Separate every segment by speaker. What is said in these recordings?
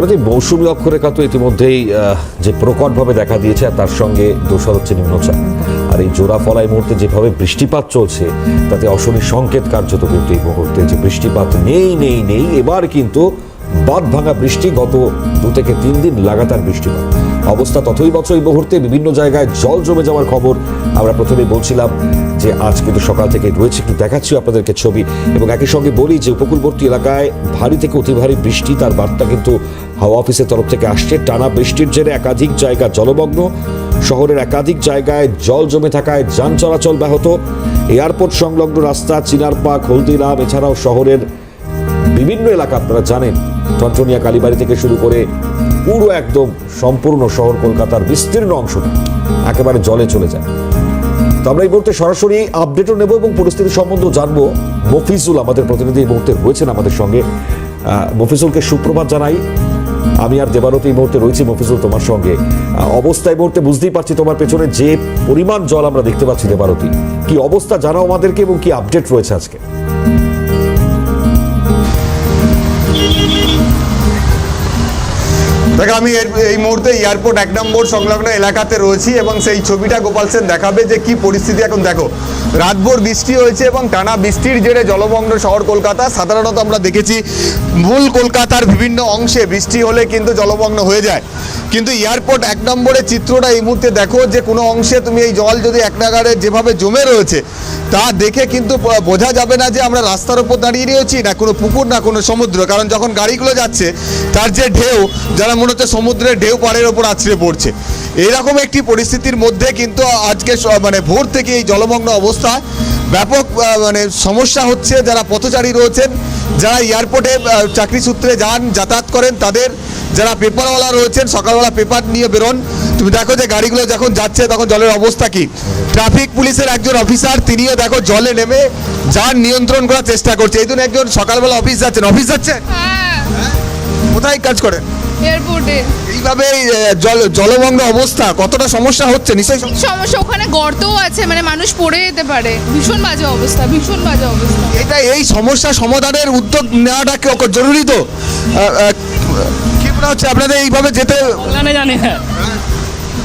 Speaker 1: দেবরাজি মৌসুমী অক্ষরেখা তো ইতিমধ্যেই যে প্রকটভাবে দেখা দিয়েছে, আর তার সঙ্গে দোষর হচ্ছে নিম্নচাপ। আর এই জোড়া ফলাই মুহূর্তে যেভাবে বৃষ্টিপাত চলছে, তাতে অশনি সংকেত কার্যত কিন্তু এই মুহূর্তে যে বৃষ্টিপাত নেই নেই নেই, এবার কিন্তু বাদ ভাঙা বৃষ্টি গত দু থেকে তিন দিন লাগাতার বৃষ্টিপাত। অবস্থা তথই বছর এই মুহূর্তে বিভিন্ন জায়গায় জল জমে যাওয়ার খবর। আমরা প্রথমে বলছিলাম যে আজ কিন্তু সকাল থেকে রয়েছে, একটু দেখাচ্ছি আপনাদেরকে ছবি এবং একই সঙ্গে বলি যে উপকূলবর্তী এলাকায় ভারী থেকে অতি ভারী বৃষ্টি, তার বার্তা কিন্তু হাওয়া অফিসের তরফ থেকে আসছে। টানা বৃষ্টির জেরে একাধিক জায়গা জলমগ্ন, শহরের একাধিক জায়গায় জল জমে থাকায় যান চলাচল ব্যাহত। এয়ারপোর্ট সংলগ্ন রাস্তা চিনারপাক হলদিরাম, এছাড়াও শহরের বিভিন্ন এলাকা, আপনারা জানেন টনটনিয়া কালীবাড়ি থেকে শুরু করে পুরো একদম সম্পূর্ণ শহর কলকাতার বিস্তীর্ণ অংশটা একেবারে জলে চলে যায়। তো আমরা এই মুহূর্তে সরাসরি আপডেটও নেব এবং পরিস্থিতি সম্বন্ধে জানব। মফিজুল আমাদের প্রতিনিধি এই মুহূর্তে রয়েছেন আমাদের সঙ্গে। মফিজুলকে সুপ্রভাত জানাই। আমি আর দেবারতী এই মুহূর্তে রয়েছি। মফিজুল, তোমার সঙ্গে। অবস্থা এই মুহূর্তে বুঝতেই পারছি তোমার পেছনে যে পরিমাণ জল আমরা দেখতে পাচ্ছি দেবারতী। কি অবস্থা জানাও আমাদেরকে এবং কি আপডেট রয়েছে আজকে?
Speaker 2: দেখো, আমি এই মুহূর্তে এয়ারপোর্ট এক নম্বর সংলগ্ন এলাকাতে রয়েছি এবং সেই ছবিটা গোপাল সেন দেখাবে যে কি পরিস্থিতি। এখন দেখো, রাতভর বৃষ্টি হয়েছে এবং টানা বৃষ্টির জেরে জলমগ্ন শহর কলকাতা, সাধারণত আমরা দেখেছি মূল কলকাতার বিভিন্ন অংশে বৃষ্টি হলে কিন্তু জলমগ্ন হয়ে যায়। কিন্তু এয়ারপোর্ট এক নম্বরের চিত্রটা এই মুহূর্তে দেখো যে কোনো অংশে তুমি এই জল যদি এক নাগারে যেভাবে জমে রয়েছে, তা দেখে কিন্তু বোঝা যাবে না যে আমরা রাস্তার উপর দাঁড়িয়ে রয়েছি, না কোনো পুকুর, না কোনো সমুদ্র। কারণ যখন গাড়িগুলো যাচ্ছে, তার যে ঢেউ, যারা মনে হচ্ছে সমুদ্রের ঢেউ পাড়ের ওপর আছড়ে পড়ছে। এইরকম একটি পরিস্থিতির মধ্যে কিন্তু আজকে মানে ভোর থেকে এই জলমগ্ন অবস্থা ব্যাপক মানে সমস্যা হচ্ছে, যারা পথচারী রয়েছেন যারা এয়ারপোর্টে চাকরি সূত্রে যান যাতায়াত করেন তাদের যারা পেপারওয়ালা রয়েছেন সকালবেলা পেপার নিয়ে বেরোন। তুমি দেখো যে গাড়িগুলো যখন যাচ্ছে তখন জলের অবস্থা কি? ট্রাফিক পুলিশের একজন অফিসার তিনিও দেখো জলে নেমে যান নিয়ন্ত্রণ করার চেষ্টা করছে। এই জন্য একজন সকালবেলা অফিস যাচ্ছেন। অফিস যাচ্ছেন?
Speaker 3: হ্যাঁ।
Speaker 2: কোথায় কাজ করেন?
Speaker 3: এয়ারপোর্টে।
Speaker 2: এইভাবে জল জলমগ্ন অবস্থা। কতটা সমস্যা হচ্ছে? নিশ্চয়ই সমস্যা
Speaker 3: ওখানে গর্তও আছে মানে মানুষ পড়ে যেতে পারে। ভীষণ বাজে অবস্থা ভীষণ বাজে অবস্থা।
Speaker 2: এটা এই সমস্যা সমাধানের উদ্যোগ নেওয়াটা জরুরি তো? কি মনে হচ্ছে আপনাদের এইভাবে যেতে
Speaker 4: জানে হ্যাঁ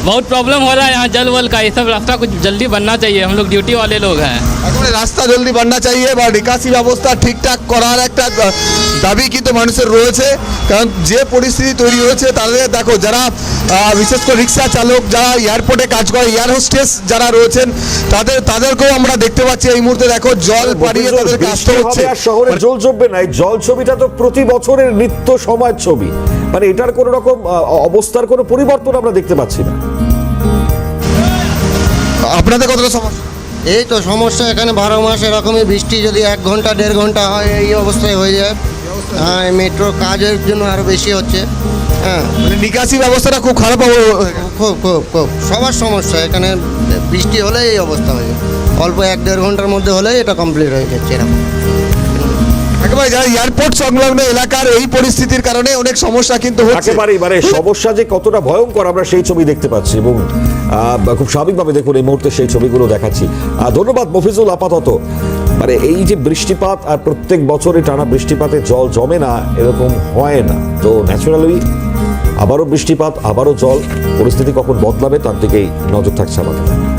Speaker 4: बहुत प्रॉब्लम हो रहा है यहाँ जल वल का ये सब रास्ता कुछ जल्दी बनना चाहिए हम लोग ड्यूटी वाले लोग हैं
Speaker 2: আসলে রাস্তা জলদি বান্না চাইয়ে বা নিকাশি ব্যবস্থা ঠিকঠাক করার একটা আহ, দাবি কিন্তু মানুষের রয়েছে কারণ যে পরিস্থিতি তৈরি হয়েছে তাদের দেখো যারা আহ, বিশেষ করে রিক্সা চালক যারা এয়ারপোর্টে কাজ করে এয়ার হোস্টেস যারা রয়েছেন তাদের তাদেরকেও আমরা দেখতে পাচ্ছি এই মুহূর্তে দেখো জল পাড়িয়ে তাদেরকে আসতে
Speaker 1: বৃষ্টি
Speaker 2: হচ্ছে
Speaker 1: হবে আর শহরে জল জমবে না এই জল ছবিটা তো প্রতি বছরের নিত্য সময়ের ছবি মানে এটার কোনো রকম আহ, অবস্থার কোনো পরিবর্তন আমরা দেখতে পাচ্ছি না
Speaker 2: আপনাদের কতটা সমস্যা?
Speaker 5: এই তো সমস্যা এখানে বারো মাস এরকমই বৃষ্টি যদি এক ঘণ্টা দেড় ঘণ্টা হয় এই অবস্থায় হয়ে যায়। হ্যাঁ মেট্রোর কাজের জন্য আরও বেশি হচ্ছে। হ্যাঁ।
Speaker 2: মানে নিকাশি ব্যবস্থাটা খুব খারাপ
Speaker 5: খুব খুব খুব সবার সমস্যা এখানে বৃষ্টি হলে এই অবস্থা হয়ে যায়। অল্প এক দেড় ঘণ্টার মধ্যে হলেই এটা কমপ্লিট হয়ে যাচ্ছে এরকম।
Speaker 2: একেবারে যারা এয়ারপোর্ট সংলগ্ন এলাকার এই পরিস্থিতির কারণে অনেক সমস্যা কিন্তু হচ্ছে।
Speaker 1: একেবারেই মানে সমস্যা যে কতটা ভয়ঙ্কর আমরা সেই ছবি দেখতে পাচ্ছি। এবং খুব স্বাভাবিকভাবে দেখুন এই মুহূর্তে সেই ছবিগুলো দেখাচ্ছি। ধন্যবাদ মফিজুল, আপাতত। মানে এই যে বৃষ্টিপাত আর প্রত্যেক বছরে টানা বৃষ্টিপাতে জল জমে না, এরকম হয় না। তো ন্যাচুরালি আবারও বৃষ্টিপাত, আবারও জল, পরিস্থিতি কখন বদলাবে তার দিকেই নজর থাকছে আমাদের।